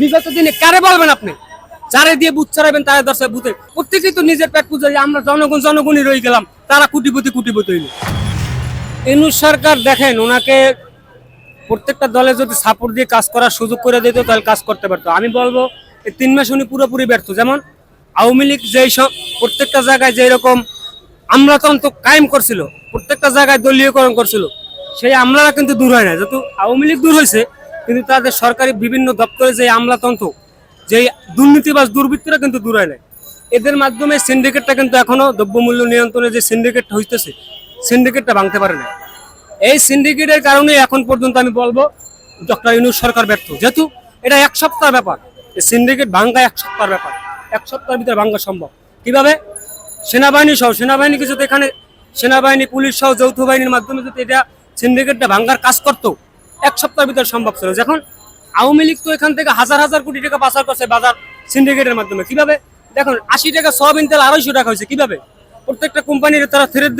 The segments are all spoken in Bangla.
বিগত দিনে কারে বলবেন আপনি? যারে দিয়ে বুথ চড়াবেন তারা দর্শক বুথে। প্রত্যেকেই তো নিজের পেট পুজো আমরা জনগণ জনগণই রয়ে গেলাম, তারা কুটিপতি কুটিপতি হইল। এনু সরকার দেখেন, ওনাকে প্রত্যেকটা দলে যদি সাপোর্ট দিয়ে কাজ করার সুযোগ করে দিত, তাহলে কাজ করতে পারতো। আমি বলব, এই তিন মাস উনি পুরোপুরি ব্যর্থ। যেমন, আওয়ামী লীগ যেই সব প্রত্যেকটা জায়গায় যেই রকম আমলাতন্ত্র কায়েম করছিল, প্রত্যেকটা জায়গায় দলীয়করণ করছিল, সেই আমলারা কিন্তু দূর হয় না। যেহেতু আওয়ামী লীগ দূর হয়েছে কিন্তু তাদের সরকারি বিভিন্ন দপ্তরে যে আমলাতন্ত্র যে দুর্নীতিবাজ দুর্বৃত্তরা কিন্তু দূর নেয়। এদের মাধ্যমে সিন্ডিকেটটা কিন্তু এখনও দ্রব্যমূল্য নিয়ন্ত্রণে যে সিন্ডিকেট হইতেছে, সিন্ডিকেটটা ভাঙতে পারে না এই সিন্ডিকেটের কারণে এখন পর্যন্ত আমি বলব, ডক্টর ইউনুস সরকার ব্যর্থ। যেহেতু এটা এক সপ্তাহ ব্যাপার সিন্ডিকেট ভাঙ্গা এক সপ্তাহের ব্যাপার। এক সপ্তাহের ভিতরে ভাঙ্গা সম্ভব। কীভাবে? সেনাবাহিনী সহ, সেনাবাহিনী কিছু এখানে, সেনাবাহিনী, পুলিশ সহ, যৌথ বাহিনীর মাধ্যমে যদি এটা সিন্ডিকেটটা ভাঙ্গার কাজ করতো এক সপ্তাহের ভিতরে সম্ভব ছিল। যখন আওয়ামী লীগ তো এখান থেকে হাজার হাজার কোটি টাকা পাচার করছে বাজার সিন্ডিকেটের মাধ্যমে। কীভাবে? দেখুন, আশি টাকা সয়াবিন তেল আড়াইশো টাকা হয়েছে। কীভাবে? প্রত্যেকটা কোম্পানির তারা ফেরত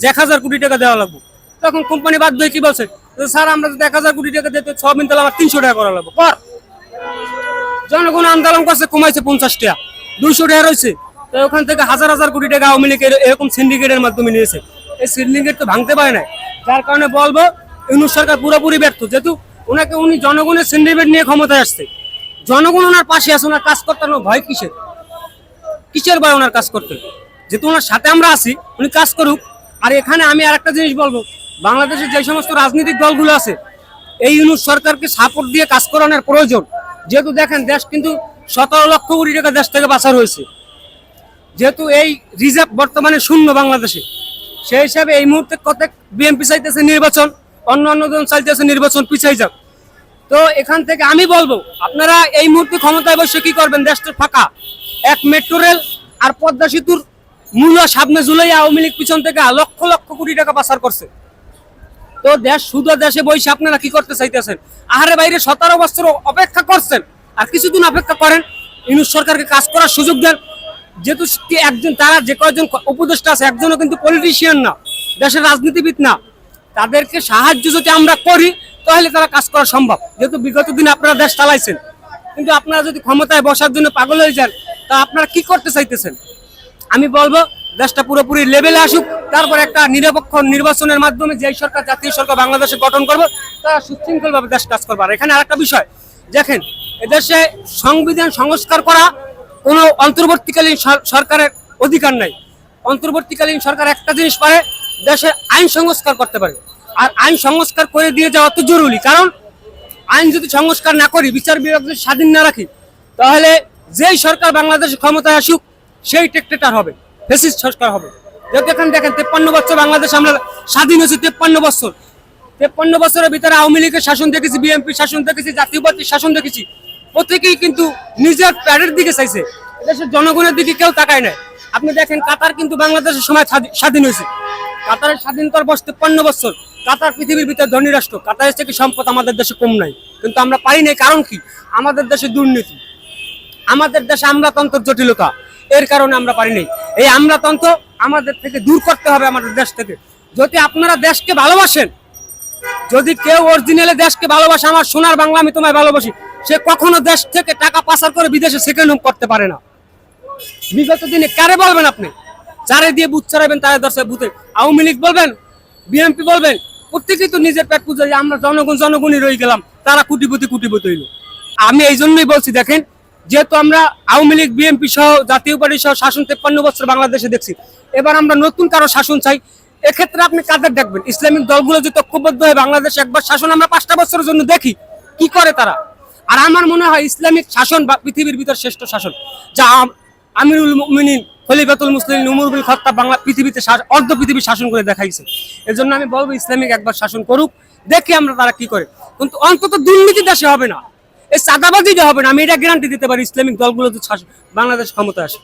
যে এক হাজার কোটি টাকা দেওয়া লাগবে। তখন কোম্পানি বাধ্য হয়ে কি বলছে? স্যার, আমরা যদি এক হাজার কোটি টাকা দিতে সয়াবিন তেল আমার তিনশো টাকা করা লাগবে। কর। জনগণ আন্দোলন করছে, কমাইছে পঞ্চাশ টাকা। দুইশো টাকা রয়েছে। তো ওখান থেকে হাজার হাজার কোটি টাকা আওয়ামী লীগের এরকম সিন্ডিকেটের মাধ্যমে নিয়েছে। এই সিন্ডিকেট তো ভাঙতে পারে না যার কারণে বলব ইউনুস সরকার পুরোপুরি ব্যর্থ। যেহেতু ওনাকে উনি জনগণের সিন্ডিকেট নিয়ে ক্ষমতায় আসছে। জনগণ ওনার পাশে আছে, ওনার কাজ করতে ভয় কিসের? কিসের ভয় ওনার কাজ করতে? যেহেতু ওনার সাথে আমরা আছি, উনি কাজ করুক। আর এখানে আমি আর একটা জিনিস বলব, বাংলাদেশের যে সমস্ত রাজনৈতিক দলগুলো আছে, এই ইউনুস সরকারকে সাপোর্ট দিয়ে কাজ করানোর প্রয়োজন। যেহেতু দেখেন, দেশ কিন্তু সতেরো লক্ষ কোটি টাকা দেশ থেকে বাঁচার হয়েছে। যেহেতু এই রিজার্ভ বর্তমানে শূন্য বাংলাদেশে। সেই হিসাবে এই মুহূর্তে কত বিএনপি চাইতেছে নির্বাচন। অন্য অন্য জন চাইতেছে নির্বাচন পিছাই যাক। তো এখান থেকে আমি বলব, আপনারা এই মুহূর্তে ক্ষমতায় বসে কি করবেন? দেশটা ফাঁকা। এক মেট্রো রেল আর পদ্মা সেতুর মূল্য সামনে জুলাই আওয়ামী লীগ পিছন থেকে লক্ষ লক্ষ কোটি টাকা পাচার করছে। তো দেশ শুধু দেশে বসে আপনারা কি করতে চাইতেছেন? আহারে বাইরে সতেরো বছর অপেক্ষা করছেন আর কিছুদিন অপেক্ষা করেন। ইউনুস সরকারকে কাজ করার সুযোগ দেন। যেহেতু একজন, তারা যে কয়েকজন উপদেষ্টা আছে, একজনও কিন্তু পলিটিশিয়ান না, দেশের রাজনীতিবিদ না। তাদেরকে সাহায্য যদি আমরা করি, তাহলে তারা কাজ করা সম্ভব। যেহেতু বিগত দিনে আপনারা দেশ চালাইছেন। কিন্তু আপনারা যদি ক্ষমতায় বসার জন্য পাগল হয়ে যান, তা আপনারা কি করতে চাইতেছেন? আমি বলব, দেশটা পুরোপুরি লেভেলে আসুক, তারপর একটা নিরপেক্ষ নির্বাচনের মাধ্যমে যে সরকার, জাতীয় সরকার বাংলাদেশে গঠন করবে, তারা সুশৃঙ্খলভাবে দেশ কাজ করবে। আর এখানে আরেকটা বিষয়, দেখেন, এদেশে সংবিধান সংস্কার করা কোনো অন্তর্বর্তীকালীন সরকারের অধিকার নাই। অন্তর্বর্তীকালীন সরকার একটা জিনিস পারে দেশের আইন সংস্কার করতে পারে আর আইন সংস্কার করে দিয়ে যাওয়া তো জরুরি, কারণ আইন যদি সংস্কার না করি, বিচার বিভাগ যদি স্বাধীন না রাখি, তাহলে যেই সরকার বাংলাদেশে ক্ষমতায় আসুক, সেই টেকটেটার হবে, ফেসিস্ট সরকার হবে। যেহেতু এখানে দেখেন, তেপ্পান্ন বছর বাংলাদেশ আমরা স্বাধীন হয়েছে, তেপ্পান্ন বছর। তেপ্পান্ন বছরের ভিতরে আওয়ামী লীগের শাসন দেখেছি, বিএনপি শাসন দেখেছি জাতীয় পার্টির শাসন দেখেছি। প্রত্যেকেই কিন্তু নিজের প্যাডের দিকে চাইছে। দেশের জনগণের দিকে কেউ তাকায় নাই। আপনি দেখেন, কাতার কিন্তু বাংলাদেশের সময় স্বাধী- স্বাধীন হয়েছে। কাতারের স্বাধীনতার বয়স তেপ্পান্ন বছর। কাতার পৃথিবীর ভিতরে ধনী রাষ্ট্র। কাতারের থেকে সম্পদ আমাদের দেশে কম নাই? কিন্তু আমরা পারি নাই, কারণ কি? আমাদের দেশে দুর্নীতি। আমাদের দেশে আমলাতন্ত্রের জটিলতা। এর কারণে আমরা পারি নাই। এই আমলাতন্ত্র আমাদের থেকে দূর করতে হবে আমাদের দেশ থেকে। যদি আপনারা দেশকে ভালোবাসেন, যদি কেউ অরিজিনালি দেশকে ভালোবাসে, আমার সোনার বাংলা আমি তোমায় ভালোবাসি, সে কখনো দেশ থেকে টাকা পাচার করে বিদেশে সেকেন্ড হোম করতে পারে না। বিগত দিনে কারে বলবেন আপনি? যারে দিয়ে বুথ চড়াবেন তারা দর্শক বুথে। আওয়ামী লীগ বলবেন, বিএনপি বলবেন, প্রত্যেকেই তো নিজের পেট পুজো আমরা জনগণ, জনগণই রয়ে গেলাম, তারা কুটিপতি কুটিপতি হইল। আমি এই জন্যই বলছি, দেখেন, যেহেতু আমরা আওয়ামী লীগ, বিএনপি সহ, জাতীয় পার্টি সহ শাসন তেপ্পান্ন বছর বাংলাদেশে দেখছি, এবার আমরা নতুন কারও শাসন চাই, এক্ষেত্রে আপনি কাদের দেখবেন? ইসলামিক দলগুলো যদি ঐক্যবদ্ধ হয়ে বাংলাদেশে একবার শাসন, আমরা পাঁচটা বছরের জন্য দেখি, কি করে তারা? আর আমার মনে হয়, ইসলামিক শাসন বা পৃথিবীর ভিতর শ্রেষ্ঠ শাসন, যা আম- আমিরুল মুমিনিন খলিফাতুল মুসলিম নুমুর বিন খত্তা বাংলা পৃথিবীতে অর্ধ পৃথিবী শাসন করে দেখাইছে। এর জন্য আমি বলব, ইসলামিক একবার শাসন করুক, দেখি আমরা তারা কি করে। কিন্তু অন্তত দুর্নীতি দেশে হবে না। এই চাঁদাবাজি হবে না, আমি এটা গ্যারান্টি দিতে পারি, ইসলামিক দলগুলো বাংলাদেশ ক্ষমতা আসে